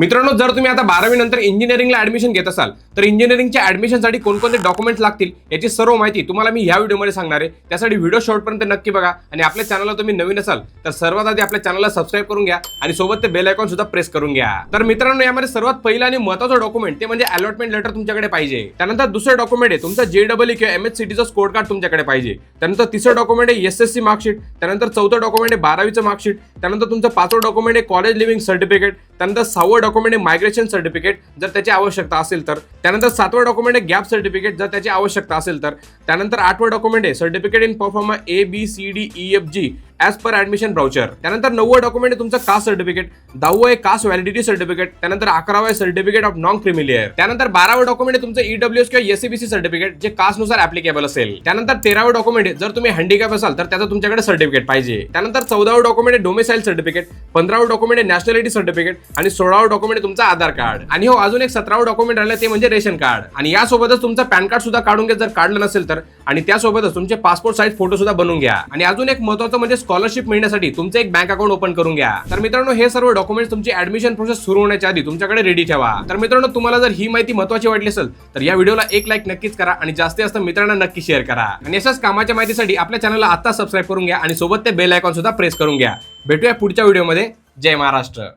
मित्रांनो जर तुम्ही आता बारावी नंतर इंजिनिअरिंगला ऍडमिशन घेत असाल तर इंजिनिअरिंगच्या ऍडमिशनसाठी कोणकोणते डॉक्युमेंट्स लागतील याची सर्व माहिती तुम्हाला मी ह्या व्हिडिओमध्ये सांगणार आहे. त्यासाठी व्हिडिओ शॉर्टपर्यंत नक्की बघा आणि आपल्या चॅनलला तुम्ही नवीन असाल तर सर्वात आधी आपल्या चॅनलला सबस्क्राईब करून घ्या आणि सोबत ते बेल आयकॉन सुद्धा प्रेस करून घ्या. तर मित्रांनो यामध्ये सर्वात पहिलं आणि महत्वाचं डॉक्युमेंट ते म्हणजे अलॉटमेंट लेटर तुमच्याकडे पाहिजे. त्यानंतर दुसरं डॉक्युमेंट आहे तुमचं जे डबल किंवा एम एच सीटीचं स्कोर कार्ड तुमच्याकडे पाहिजे. त्यानंतर तिसरं डॉक्युमेंट आहे एस एस सी मार्कशीट त्यानंतर चौथं डॉक्युमेंट आहे बारावीचं मार्कशीट त्यानंतर तुमचं पाचवं डॉक्युमेंट आहे कॉलेज लिव्हिंग सर्टिफिकेट त्यानंतर सहावं डॉक्युमेंट आहे मायग्रेशन सर्टिफिकेट जर त्याची आवश्यकता असेल तर. त्यानंतर सातवं डॉक्युमेंट आहे गॅप सर्टिफिकेट जर त्याची आवश्यकता असेल तर. त्यानंतर आठवं डॉक्युमेंट आहे certificate in proforma A B C D E F G as per admission brochure त्यानंतर नव्वं डॉक्युमेंट आहे तुमचं कास्ट सर्टिफिकेट दहावं आहे कास्ट व्हॅलिडिटी सर्टिफिकेट त्यानंतर अकरावं आहे सर्टिफिकेट ऑफ नॉन क्रिमिलियर त्यानंतर बारावं डॉक्युमेंट आहे तुमचं ईडब्ल्यूएस किंवा एसीबीसी सर्टिफिकेट जे कास्टनुसार ऍप्लिकेबल असेल. त्यानंतर तेरावं डॉक्युमेंट आहे जर तुम्ही हँडिकॅप असाल तर त्याचं तुमच्याकडे सर्टिफिकेट पाहिजे. त्यानंतर चौदावं डॉक्युमेंट आहे डोमिसाईल सर्टिफिकेट पंधरावं डॉक्युमेंट आहे नॅशनॅलिटी सर्टिफिकेट आणि सोळावं डॉक्युमेंट आहे तुमचं आधार कार्ड आणि हो अजून एक सतरावं डॉक्युमेंट राहिलं ते म्हणजे रेशन कार्ड आणि यासोबतच तुमचं पॅन कार्ड सुद्धा काढून घ्या जर काढलं नसेल तर. आणि त्यासोबतच तुमचे पासपोर्ट साईज फोटो सुद्धा बनवून घ्या. आणि अजून एक महत्वाचं म्हणजे स्कॉलरशिप मिळण्यासाठी तुमचं एक बँक अकाउंट ओपन करून घ्या. तर मित्रांनो हे सर्व डॉक्युमेंट्स तुमची ऍडमिशन प्रोसेस सुरू होण्याच्या आधी तुमच्याकडे रेडी ठेवा. तर मित्रांनो तुम्हाला जर ही माहिती महत्वाची वाटली असेल तर या व्हिडिओला एक लाईक नक्कीच करा आणि जास्तीत जास्त मित्रांना नक्की शेअर करा. आणि अशाच कामाच्या माहितीसाठी आपल्या चॅनलला आता सबस्क्राईब करून घ्या आणि सोबत ते बेल आयकॉन सुद्धा प्रेस करून घ्या. भेटूया पुढच्या व्हिडिओमध्ये जय महाराष्ट्र.